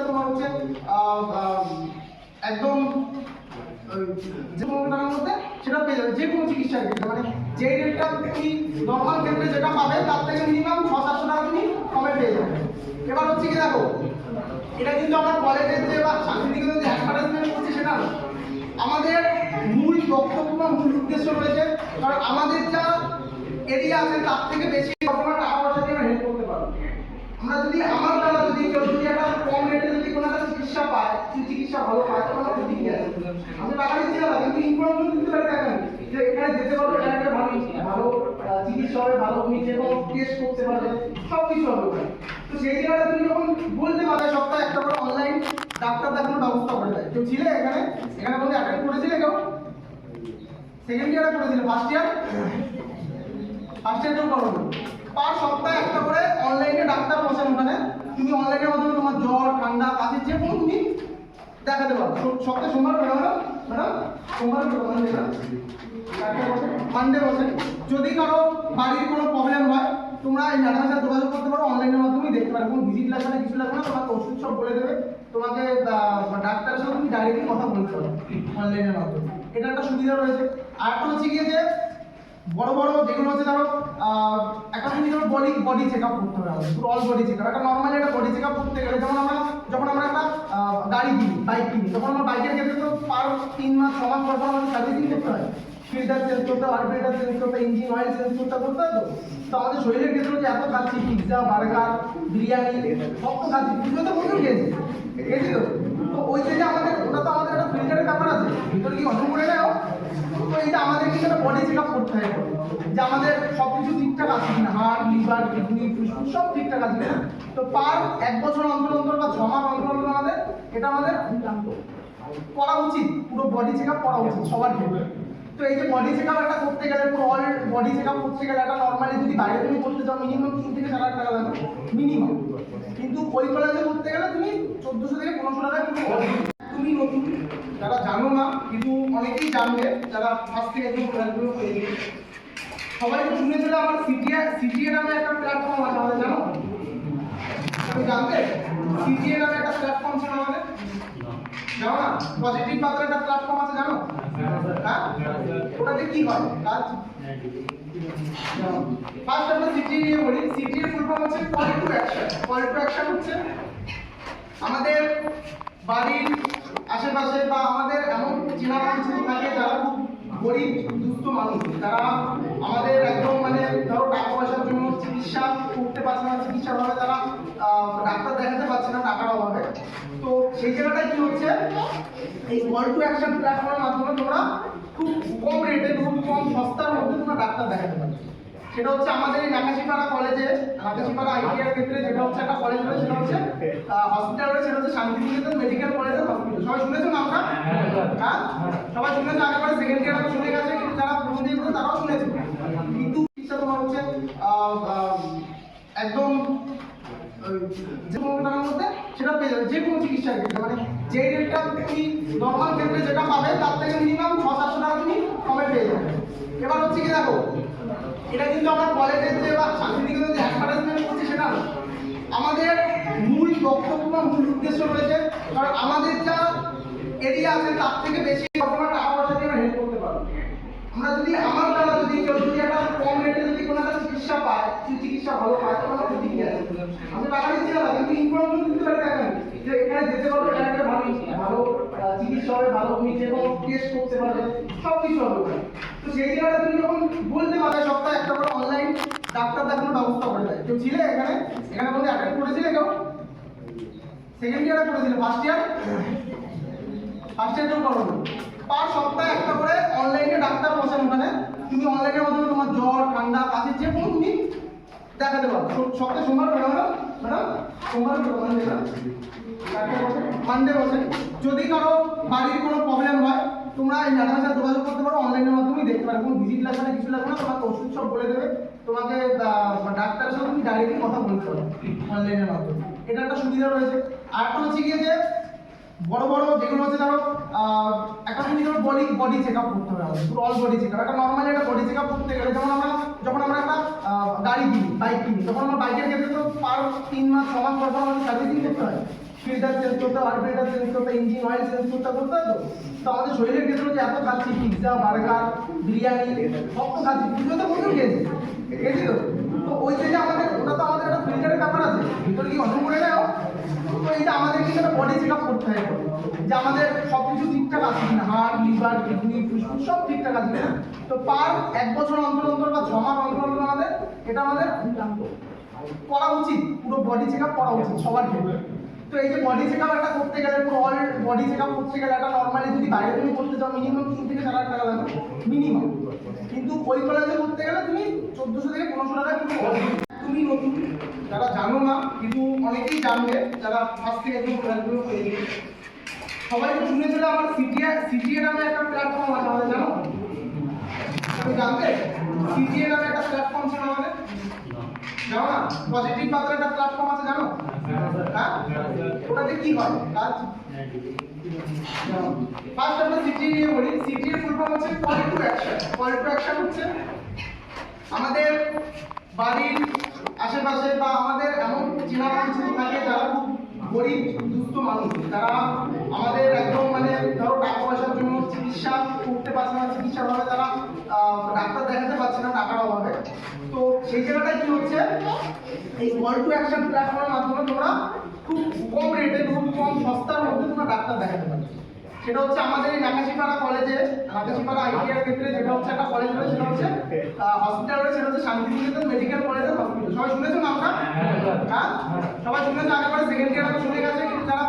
চিকিৎসা তোমার হচ্ছে একদম যে টাকার মধ্যে সেটা পেয়ে যাবে, যে কোনো মানে যে রেটটা তুমি নর্মাল ক্ষেত্রে যেটা পাবে, তার থেকে মিনিমাম ছ, সাতশো টাকা তুমি কমে পেয়ে যাবে। এবার হচ্ছে কি দেখো, এটা কিন্তু আমার কলেজের যে বা সাংস্কৃতিক যে অ্যাডভার্টাইজমেন্ট করছে সেটা না। আমাদের মূল বক্তব্য মূল উদ্দেশ্য রয়েছে, কারণ আমাদের যা এরিয়া আছে তার থেকে বেশি বর্তমান টাকা পয়সা দিয়ে হেল্প করতে পারব আমরা যদি আমার দ্বারা যদি কেউ যদি একটা কম রেটে যদি কোনো একটা চিকিৎসা পায় সেই চিকিৎসা ভালো পায় তখন আমাদের ঠিক আছে আমি টাকা দিচ্ছি না কিন্তু ইনফরমেশন দিতে পারি দেখেন যে এখানে যেতে পারবে এখানে একটা ভালো ভালো হবে ভালো তুমি যে টেস্ট করতে পারবে সব কিছু হবে তো সেই জায়গাটা তুমি যখন বলতে পারবে সপ্তাহে একটা করে অনলাইন ডাক্তার দেখানোর ব্যবস্থা করে দেয়। কেউ ছিলে এখানে? এখানে বলতে অ্যাটেন্ড করেছিলে কেউ? সেকেন্ড ইয়ারে করেছিলে ফার্স্ট ইয়ার ফার্স্ট ইয়ার কেউ করো পার সপ্তাহে একটা করে অনলাইনে ডাক্তার বসেন ওখানে। তুমি অনলাইনের মাধ্যমে তোমার জ্বর, ঠান্ডা কাশি যে কোনো তুমি দেখাতে পারো। সপ- সপ্তাহে সোমবার বেরো ম্যাডাম ম্যাডাম সোমবার বেরো ম্যাডাম মানডে বসে যদি কারও বাড়ির কোনো প্রবলেম হয়, তোমরা এই ম্যাডামের সাথে যোগাযোগ করতে পারো অনলাইনের মাধ্যমে দেখতে পারো। কোনো ভিজিট লাগবে না, কিছু লাগবে না, তোমাকে ওষুধ সব বলে দেবে। তোমাকে ডাক্তারের সাথে তুমি ডাইরেক্টলি কথা বলতে পারো অনলাইনের মাধ্যমে। এটা একটা সুবিধা রয়েছে। আর একটা হচ্ছে গিয়ে যে, বড় বড় যেগুলো হচ্ছে ধরো একটা বডি বডি চেক আপ করতে হবে পুরো অল বডি চেক আপ একটা নর্মালি একটা বডি চেক আপ করতে গেলে যেমন বাইক। কিনি তখন আমরা বাইকের ক্ষেত্রে তো পার তিন মাস, ছ মাস পর পর আমাদের সার্ভিসিং করতে হয়। ফিল্টার চেঞ্জ করতে হয় ফিল্টার চেঞ্জ করতে হয় ইঞ্জিন অয়েল চেঞ্জ করতে করতে হয় তো। তো আমাদের শরীরের ক্ষেত্রে যে এত খাচ্ছি পিৎজা বার্গার বিরিয়ানি, সব তো খাচ্ছি পুজো তো প্রচুর খেয়েছি। খেয়েছি তো। তো ওই যে আমাদের, ওটা তো আমাদের একটা ফিল্টারের ব্যাপার আছে। ভিতরে কি অন্য করে নেও তো এটা আমাদের কিন্তু বডি চেক আপ করতে হয় যে আমাদের সব কিছু ঠিকঠাক আছে কিনা হার্ট লিভার কিডনি ফুসফুস, সব ঠিকঠাক আছে কিনা। তো পার এক বছর অন্তর অন্তর বা ছ অন্তর অন্তর আমাদের এটা আমাদের করা উচিত, পুরো বডি চেক আপ করা উচিত সবার ক্ষেত্রে। তো এই যে বডি চেক আপ একটা করতে গেলে অল বডি চেক আপ করতে গেলে একটা নর্মালি যদি বাইরে তুমি করতে চাও মিনিমাম তিন থেকে চার লাখ টাকা লাগবে মিনিমাম কিন্তু ওই কলেজে করতে গেলে তুমি চোদ্দোশো থেকে পনেরোশো টাকায় তুমি নতুন। যারা জানো না, কিন্তু অনেকেই জানবে, যারা ফার্স্ট থেকে একদম পেয়ে গেছে সবাই তো শুনেছিল আমার সিটিএ সিটিএ নামে একটা প্ল্যাটফর্ম আছে আমাদের, জানো? তুমি জানতে? সিটিএ নামে একটা প্ল্যাটফর্ম ছিল আমাদের। জানো না? পজিটিভ বাজার একটা প্ল্যাটফর্ম আছে, জানো? হ্যাঁ? ওটাতে কি হয়? কাজ? ফার্স্ট আমরা সিটি নিয়ে বলি সিটি এর ফুল ফর্ম হচ্ছে call to action call to action হচ্ছে আমাদের বাড়ির আশেপাশে বা আমাদের এমন চেনা পরিচিত থাকে যারা খুব গরিব, দুস্থ মানুষ। তারা আমাদের একদম মানে ধরো টাকা পয়সার জন্য চিকিৎসা করতে পারছে না, চিকিৎসা ভাবে তারা ডাক্তার দেখাতে পারছে না টাকার অভাবে। তো সেই জায়গাটায় কি হচ্ছে? এই কল টু অ্যাকশন প্ল্যাটফর্মের মাধ্যমে তোমরা খুব কম রেটে খুব কম সস্তার মধ্যে তোমরা ডাক্তার দেখাতে পারছ। সেটা হচ্ছে আমাদের এই নাকাশিপাড়া কলেজে নাকাশিপাড়া আইটিআর ক্ষেত্রে যেটা হচ্ছে একটা কলেজ রয়েছে সেটা হচ্ছে হসপিটাল রয়েছে সেটা হচ্ছে শান্তিনিকেতন মেডিকেল কলেজের হসপিটাল সবাই শুনেছো না আমরা? হ্যাঁ সবাই শুনেছো আগেবারে সেকেন্ড ইয়ার শুনে গেছে কিন্তু যারা প্রথম দিয়ে করে তারাও শুনেছে। কিন্তু চিকিৎসা তোমার হচ্ছে একদম যে কোনো টাকার মধ্যে সেটা পেয়ে যাবে যে কোনো চিকিৎসার ক্ষেত্রে। মানে যে রেটটা তুমি নর্মাল ক্ষেত্রে যেটা পাবে তার থেকে মিনিমাম ছ সাতশো টাকা তুমি কমে পেয়ে যাবে। এবার হচ্ছে কি এটা কিন্তু আমার কলেজের যে বা সাংস্কৃতিক যে অ্যাডভার্টাইজমেন্ট করছে সেটা না। আমাদের মূল বক্তব্য বা মূল উদ্দেশ্য রয়েছে, কারণ আমাদের যা এরিয়া আছে তার থেকে বেশি বর্তমান টাকা পয়সা দিয়ে হেল্প করতে পারব আমরা যদি, আমার দ্বারা যদি কেউ যদি একটা কম রেটে যদি কোনো একটা চিকিৎসা পায় চিকিৎসা ভালো পায়, তখন আমাদের ঠিক আছে আমি টাকা দিচ্ছি না, কিন্তু ইনফরমেশন পারি দেখেন যে এখানে যেতে পারবে এখানে একটা ভালো ভালো চিকিৎসা হবে, ভালো যে কোনো টেস্ট করতে পারবে সব কিছু হবে তো সেই জায়গাটা তুমি যখন বলতে পারবে সপ্তাহে একটা করে অনলাইন ডাক্তার দেখানোর ব্যবস্থা করে দেয়। কেউ ছিলে এখানে? এখানে বলতে অ্যাটেন্ড করেছিলে কেউ? সেকেন্ড ইয়ারে করেছিলে ফার্স্ট ইয়ার ফার্স্ট ইয়ার কেউ করো পার সপ্তাহে একটা করে অনলাইনে ডাক্তার বসেন ওখানে। তুমি অনলাইনের মাধ্যমে তোমার জ্বর, ঠান্ডা কাশি যে কোনো তুমি দেখাতে পারো। সপ্তাহে সোমবার বেরো ম্যাডাম ম্যাডাম, সোমবার বেরো ম্যাডাম মানডে বসে? যদি কারও বাড়ির কোনো প্রবলেম হয় তোমরা এই ম্যাডামের সাথে যোগাযোগ করতে পারো, অনলাইনের মাধ্যমে দেখতে পারো। কোনো ভিজিট লাগবে না, কিছু লাগবে না, তোমাকে ওষুধ সব বলে দেবে। তোমাকে ডাক্তারের সাথে তুমি ডাইরেক্টলি কথা বলতে পারো, অনলাইনের মাধ্যমে। এটা একটা সুবিধা রয়েছে। আর একটা হচ্ছে গিয়ে যে, বড় বড় যেগুলো হচ্ছে ধরো একটা তুমি ধরো বডি বডি চেক আপ করতে হবে পুরো অল বডি চেক আপ একটা নর্মালি একটা বডি চেক আপ করতে গেলে যেমন আমরা, যখন আমরা একটা গাড়ি কিনি বাইক কিনি, তখন আমরা বাইকের ক্ষেত্রে তো পার তিন মাস, ছ মাস পর পর আমাদের সার্ভিসিং করতে হয়। ফিল্টার চেঞ্জ করতে হবে ফিল্টার চেঞ্জ করতে ইঞ্জিন অয়েল চেঞ্জ করতে করতে তো তো আমাদের শরীরের ক্ষেত্রে যে এত খাচ্ছি পিৎজা বার্গার বিরিয়ানি, সব তো খাচ্ছি পুজো তো প্রচুর খেয়েছি খেয়েছি তো। তো ওই যে আমাদের, ওটা তো আমাদের একটা ফিল্টারের ব্যাপার আছে, ভিতরে কি অন্য করে নেও তো যে আমাদের কিন্তু একটা বডি চেক আপ করতে হয়। যে আমাদের সব কিছু ঠিকঠাক আছে কিনা হার্ট লিভার কিডনি ফুসফুস, সব ঠিকঠাক আছে কিনা। তো পার এক বছর অন্তর অন্তর বা ছ মাস অন্তর অন্তর আমাদের, এটা আমাদের করা উচিত, পুরো বডি চেক আপ করা উচিত, সবার ক্ষেত্রে। তো এই যে বডি চেক আপ একটা করতে গেলে অল বডি চেক আপ করতে গেলে একটা নর্মালি যদি বাইরে তুমি করতে যাও মিনিমাম তিন থেকে চার টাকা লাগবে মিনিমাম কিন্তু ওই কলেজে করতে গেলে তুমি চোদ্দশো থেকে পনেরোশো টাকা তুমি নতুন, যারা জানো না, কিন্তু অনেকেই জানবে, যারা ফার্স্ট থেকে একদম গেছে সবাই তো শুনেছিল আমার সিটিএ সিটিএ নামে একটা প্ল্যাটফর্ম আছে আমাদের, জানো? তুমি জানতে সিটিএ নামে একটা প্ল্যাটফর্ম ছিল আমাদের। না পজিটিভ বাজার একটা প্ল্যাটফর্ম আছে, জানো? হ্যাঁ? ওটাতে কি হয়? কাজ? ফার্স্ট আমরা সিটি নিয়ে বলি সিটি এর ফুল ফর্ম হচ্ছে call to action call to action হচ্ছে আমাদের বাড়ির আশেপাশে বা আমাদের এমন চেনা পরিচিত থাকে, যারা খুব গরিব, দুস্থ মানুষ, তারা আমাদের একদম মানে ধরো টাকা পয়সার জন্য চিকিৎসা করতে পারছে না, চিকিৎসা অভাবে তারা দেখাতে পারছে না টাকার অভাবে। তো সেই জায়গাটায় কি হচ্ছে? এই কল টু অ্যাকশন প্ল্যাটফর্মের মাধ্যমে তোমরা খুব কম রেটে খুব কম সস্তার মধ্যে তোমরা ডাক্তার দেখাতে পারছ সেটা হচ্ছে আমাদের এই নাকাশিপাড়া কলেজে নাকাশিপাড়া আইটিআর ক্ষেত্রে যেটা হচ্ছে একটা কলেজ রয়েছে সেটা হচ্ছে হসপিটাল রয়েছে সেটা হচ্ছে শান্তিনিকেতন মেডিকেল কলেজের হসপিটাল সবাই শুনেছো নামটা? হ্যাঁ সবাই শুনেছো আগেবারে সেকেন্ড ইয়ার শুনে গেছে কিন্তু যারা